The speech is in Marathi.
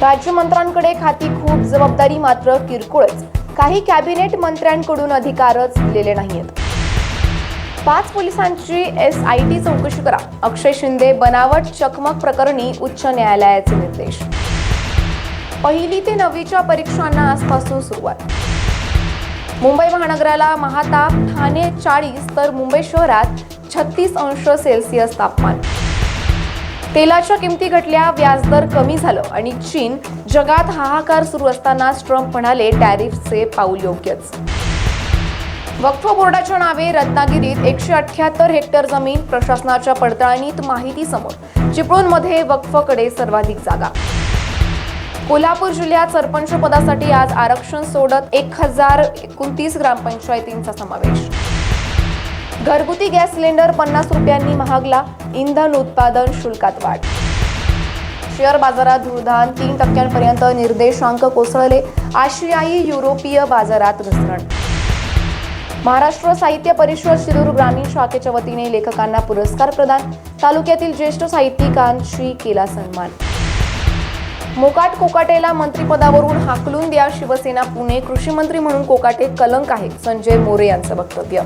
राज्यमंत्र्यांकडे खाती खूप जबाबदारी मात्र किरकोळच. काही कॅबिनेट मंत्र्यांकडून अधिकारच दिलेले नाहीयेत. पाच पोलिसांची एस आय टी चौकशी करा. अक्षय शिंदे बनावट चकमक प्रकरणी उच्च न्यायालयाचे निर्देश. पहिली ते नववीच्या परीक्षांना आजपासून सुरुवात. मुंबई महानगराला महाताप ठाणे चाळीस तर मुंबई शहरात छत्तीस अंश सेल्सिअस तापमान. तेलाच्या किमती घटल्या व्याजदर कमी झालं आणि चीन जगात हाहाकार सुरू असतानाच ट्रम्प म्हणाले टॅरिफचे पाऊल योग्यच. वक्फ बोर्डाच्या नावे रत्नागिरीत एकशे अठ्ठ्याहत्तर हेक्टर जमीन प्रशासनाच्या पडताळणीत माहिती समोर चिपळूणमध्ये वक्फकडे सर्वाधिक जागा. कोल्हापूर जिल्ह्यात सरपंच पदासाठी आज आरक्षण सोडत एक हजार एकोणतीस ग्रामपंचायतींचा समावेश. घरगुती गॅस सिलेंडर पन्नास रुपयांनी महागला. इंधन उत्पादन शुल्कात वाढ. शेअर बाजारात धुळधान तीन टक्क्यांपर्यंत निर्देशांक कोसळले. आशियाई युरोपीय बाजारात घसरण. महाराष्ट्र साहित्य परिषद शिरूर ग्रामीण शाखेच्या वतीने लेखकांना पुरस्कार प्रदान. तालुक्यातील ज्येष्ठ साहित्यिकांशी केला सन्मान. मोकाट कोकाटेला मंत्रिपदावरून हाकलून द्या शिवसेना पुणे कृषी मंत्री म्हणून कोकाटे कलंक आहे संजय मोरे यांचं वक्तव्य.